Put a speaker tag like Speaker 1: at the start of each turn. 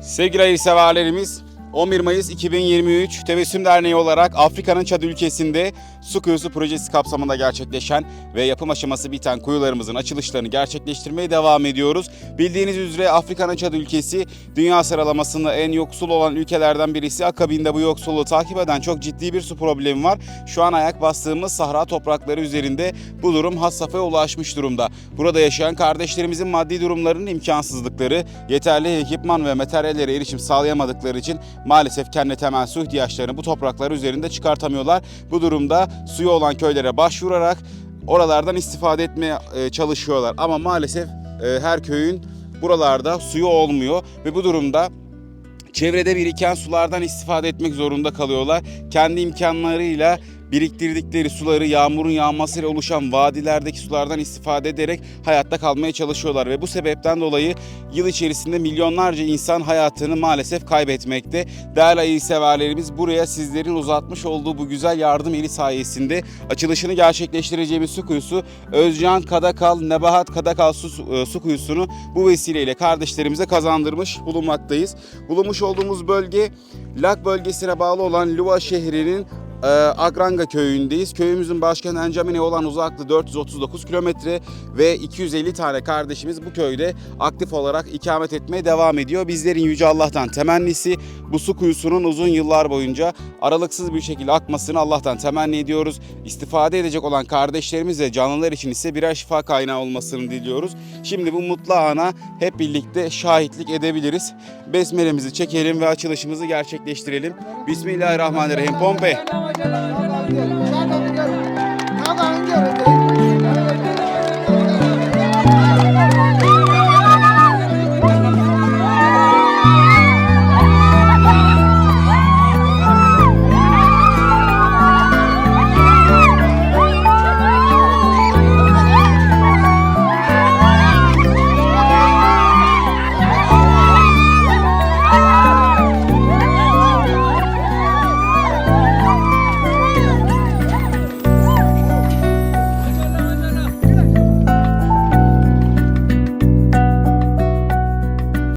Speaker 1: Sevgili hayırseverlerimiz 11 Mayıs 2023 Tebessüm Derneği olarak Afrika'nın Çad ülkesinde su kuyusu projesi kapsamında gerçekleşen ve yapım aşaması biten kuyularımızın açılışlarını gerçekleştirmeye devam ediyoruz. Bildiğiniz üzere Afrika'nın Çad ülkesi dünya sıralamasında en yoksul olan ülkelerden birisi. Akabinde bu yoksulluğu takip eden çok ciddi bir su problemi var. Şu an ayak bastığımız sahra toprakları üzerinde bu durum has safhaya ulaşmış durumda. Burada yaşayan kardeşlerimizin maddi durumlarının imkansızlıkları, yeterli ekipman ve materyallere erişim sağlayamadıkları için maalesef kendi temel su ihtiyaçlarını bu topraklar üzerinde çıkartamıyorlar. Bu durumda suyu olan köylere başvurarak oralardan istifade etmeye e, çalışıyorlar. Ama maalesef e, her köyün buralarda suyu olmuyor ve bu durumda çevrede biriken sulardan istifade etmek zorunda kalıyorlar. Kendi imkanlarıyla biriktirdikleri suları yağmurun yağmasıyla oluşan vadilerdeki sulardan istifade ederek hayatta kalmaya çalışıyorlar ve bu sebepten dolayı yıl içerisinde milyonlarca insan hayatını maalesef kaybetmekte. Değerli hayırseverlerimiz buraya sizlerin uzatmış olduğu bu güzel yardım eli sayesinde açılışını gerçekleştireceğimiz su kuyusu Özcan Kadakal Nebahat Kadakal su, e, su kuyusunu bu vesileyle kardeşlerimize kazandırmış bulunmaktayız. Bulunmuş olduğumuz bölge Lak bölgesine bağlı olan Luva şehrinin e, Agranga köyündeyiz. Köyümüzün başkenti Encamine olan uzaklığı 439 kilometre ve 250 tane kardeşimiz bu köyde aktif olarak ikamet etmeye devam ediyor. Bizlerin Yüce Allah'tan temennisi bu su kuyusunun uzun yıllar boyunca aralıksız bir şekilde akmasını Allah'tan temenni ediyoruz. İstifade edecek olan kardeşlerimiz ve canlılar için ise birer şifa kaynağı olmasını diliyoruz. Şimdi bu mutlu ana hep birlikte şahitlik edebiliriz. Besmelemizi çekelim ve açılışımızı gerçekleştirelim. Bismillahirrahmanirrahim. Joy